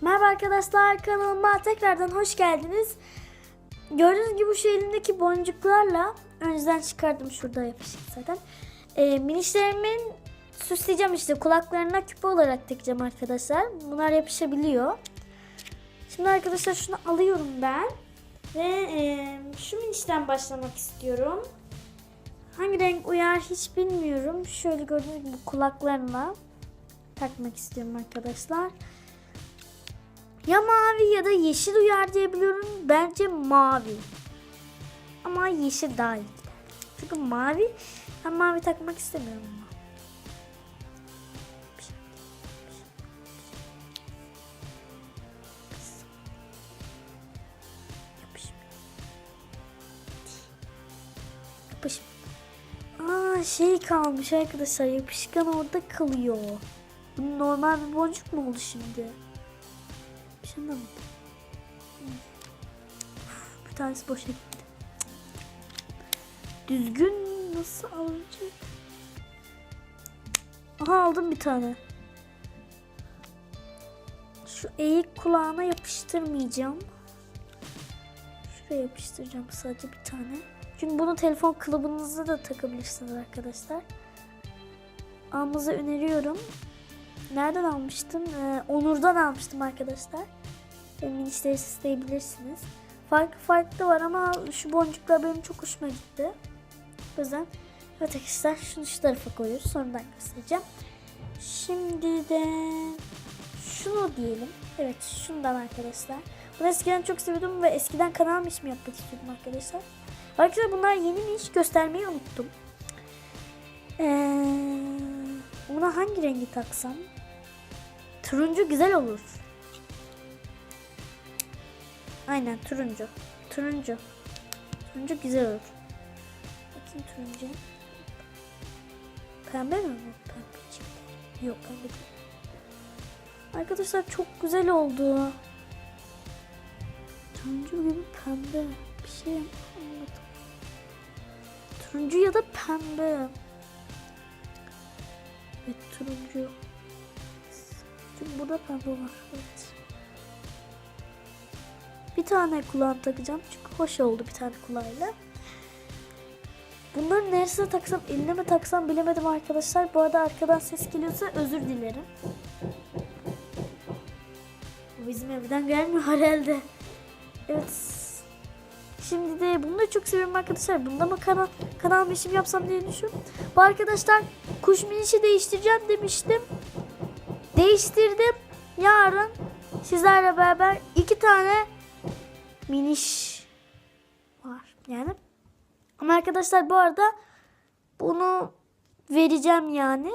Merhaba arkadaşlar kanalıma tekrardan hoş geldiniz. Gördüğünüz gibi şu elimdeki boncuklarla önceden çıkardım şurada yapışık zaten. Ee, minişlerimin süsleyeceğim işte kulaklarına küpe olarak takacağım arkadaşlar. Bunlar yapışabiliyor. Şimdi arkadaşlar şunu alıyorum ben. Ve e, şu minişten başlamak istiyorum. Hangi renk uyar hiç bilmiyorum. Şöyle gördüğünüz gibi kulaklarına takmak istiyorum arkadaşlar. Ya mavi ya da yeşil uyar diye biliyorum. Bence mavi. Ama yeşil daha iyi. Çünkü mavi ben mavi takmak istemiyorum ama. Yapış. Aa şey kalmış arkadaşlar yapışkan orada kalıyor. Normal bir boncuk mu oldu şimdi? Anlamadım. Uf, Bir tanesi boşa gitti. Düzgün nasıl alacak? Aha aldım bir tane. Şu eğik kulağına yapıştırmayacağım. Şuraya yapıştıracağım sadece bir tane. Çünkü bunu telefon kılıbınıza da takabilirsiniz arkadaşlar. Almanızı öneriyorum. Nereden almıştım? Ee, Onur'dan almıştım arkadaşlar. Benim işleri isteyebilirsiniz. Farklı farklı var ama şu boncuklar benim çok hoşuma gitti. O yüzden evet arkadaşlar şunu şu tarafa koyuyoruz. Sonradan göstereceğim. Şimdi de şunu diyelim. Evet şundan arkadaşlar. Bunu eskiden çok seviyordum ve eskiden kanal mi yapmak istiyordum arkadaşlar. Arkadaşlar bunlar yeni mi iş göstermeyi unuttum. Ee, buna hangi rengi taksam? Turuncu güzel olur. Aynen turuncu. Turuncu. Turuncu güzel olur. Bakayım turuncu. Pembe mi bu? Pembe. Yok pembe. Arkadaşlar çok güzel oldu. Turuncu gibi pembe. Bir şey anladım. Turuncu ya da pembe. Evet turuncu. Çünkü burada pembe var. Evet. Bir tane kulağım takacağım. Çünkü hoş oldu bir tane kulağıyla. Bunların neresine taksam, eline mi taksam bilemedim arkadaşlar. Bu arada arkadan ses geliyorsa özür dilerim. Bizim evden gelmiyor herhalde. Evet. Şimdi de bunu da çok seviyorum arkadaşlar. Bunda mı kanal, kanal meşim yapsam diye düşünüyorum. Bu arkadaşlar kuş minişi değiştireceğim demiştim. Değiştirdim. Yarın sizlerle beraber iki tane miniş var. Yani ama arkadaşlar bu arada bunu vereceğim yani.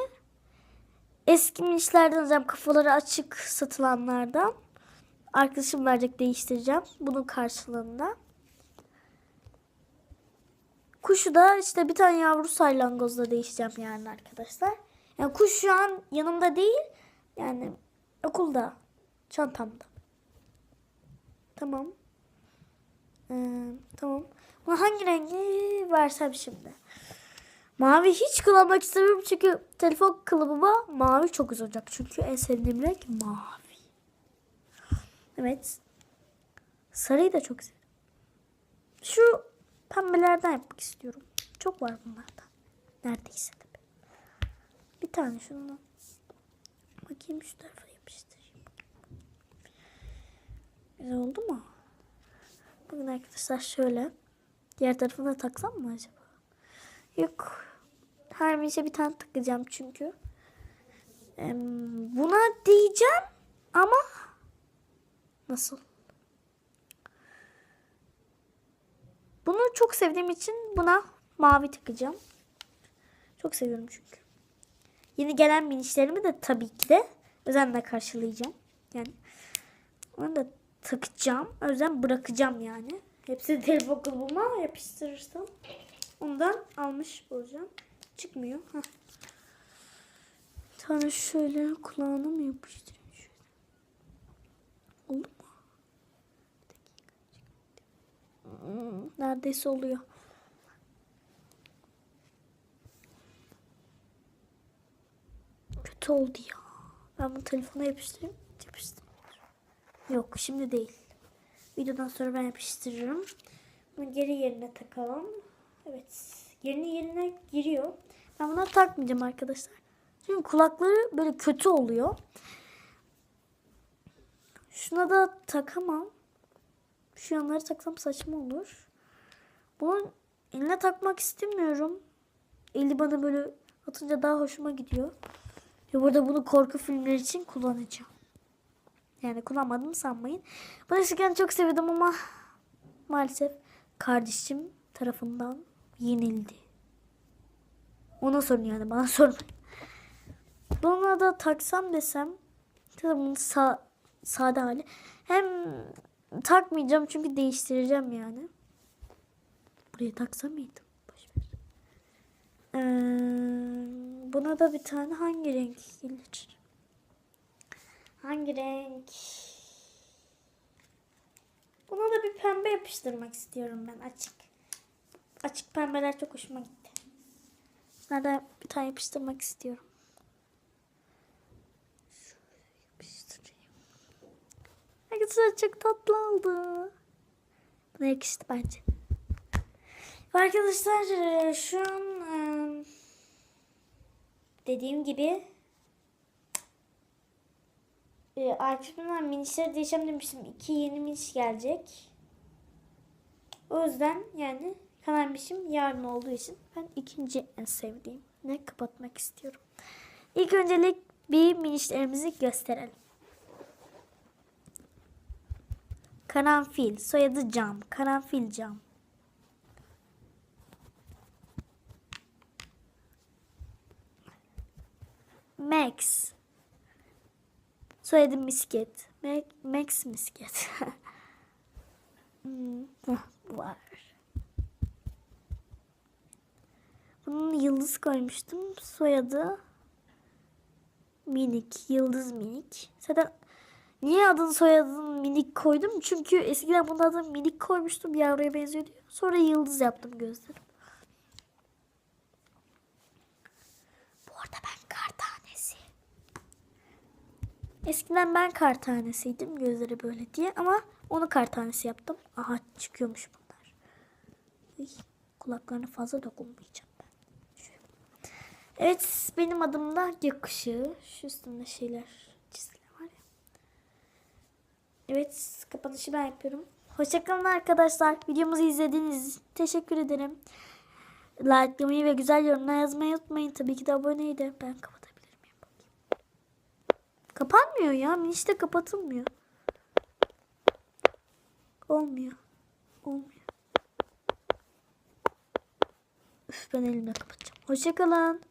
Eski minişlerden alacağım kafaları açık satılanlardan. Arkadaşım verecek değiştireceğim. Bunun karşılığında. Kuşu da işte bir tane yavru saylangozla değişeceğim yani arkadaşlar. Yani kuş şu an yanımda değil. Yani okulda. Çantamda. Tamam. Ee, tamam. Buna hangi rengi versem şimdi? Mavi hiç kullanmak istemiyorum çünkü telefon kılıbıma mavi çok olacak. Çünkü en sevdiğim renk mavi. Evet. Sarıyı da çok seviyorum. Şu pembelerden yapmak istiyorum. Çok var bunlardan. Neredeyse tabii. Bir tane şundan. Bakayım şu tarafa yapıştırayım. Güzel oldu mu? Bugün arkadaşlar şöyle. Diğer tarafına taksam mı acaba? Yok. Her bir bir tane takacağım çünkü. Ee, buna diyeceğim ama nasıl? Bunu çok sevdiğim için buna mavi takacağım. Çok seviyorum çünkü. Yeni gelen minişlerimi de tabii ki de özenle karşılayacağım. Yani onu da takacağım. O yüzden bırakacağım yani. Hepsini telefon kılıbıma yapıştırırsam ondan almış olacağım. Çıkmıyor. Heh. Tane şöyle kulağına mı yapıştırayım şöyle. Oldu mu? Hmm, Neredeyse oluyor. Kötü oldu ya. Ben bu telefona yapıştırayım. Yapıştırayım. Yok şimdi değil. Videodan sonra ben yapıştırırım. Bunu geri yerine takalım. Evet. Yerine yerine giriyor. Ben bunları takmayacağım arkadaşlar. Çünkü kulakları böyle kötü oluyor. Şuna da takamam. Şu yanları taksam saçma olur. Bunu eline takmak istemiyorum. Eli bana böyle atınca daha hoşuma gidiyor. Ve burada bunu korku filmleri için kullanacağım. Yani kullanmadım sanmayın. Eskiden çok seviyordum ama maalesef kardeşim tarafından yenildi. Ona sorun yani bana sormayın. Buna da taksam desem tabii bunun sa- sade hali. Hem takmayacağım çünkü değiştireceğim yani. Buraya taksam mıydım? Ee, buna da bir tane hangi renk gelir? Hangi renk? Buna da bir pembe yapıştırmak istiyorum ben açık. Açık pembeler çok hoşuma gitti. Bunlardan bir tane yapıştırmak istiyorum. Arkadaşlar çok tatlı oldu. Buna yakıştı bence. Arkadaşlar e, şu an e, dediğim gibi e, Akif'imden minişleri değişeceğim demiştim. İki yeni miniş gelecek. O yüzden yani kanalmışım yarın olduğu için ben ikinci en sevdiğim ne kapatmak istiyorum. İlk öncelik bir minişlerimizi gösterelim. Karanfil. Soyadı Cam. Karanfil Cam. Max. Soyadı Misket. Max Misket. Hmm, var. Bunun yıldız koymuştum. Soyadı Minik. Yıldız Minik. Zaten niye adını soyadını Minik koydum? Çünkü eskiden bunun adını Minik koymuştum. Yavruya benziyor diyor. Sonra yıldız yaptım gözlerim. Bu arada ben kar tanesi. Eskiden ben kar tanesiydim gözleri böyle diye ama onu kar tanesi yaptım. Aha çıkıyormuş bunlar. Uy, kulaklarına fazla dokunmayacağım ben. Şöyle. Evet benim adım da gökkuşağı. Şu üstünde şeyler çizgiler var ya. Evet kapanışı ben yapıyorum. Hoşçakalın arkadaşlar. Videomuzu izlediğiniz için teşekkür ederim. Like'lamayı ve güzel yorumlar yazmayı unutmayın. Tabii ki de aboneyi ben? Bakayım. Kapanmıyor ya. Miniş de kapatılmıyor. Olmuyor. Olmuyor. Üf ben elimle kapatacağım. Hoşçakalın.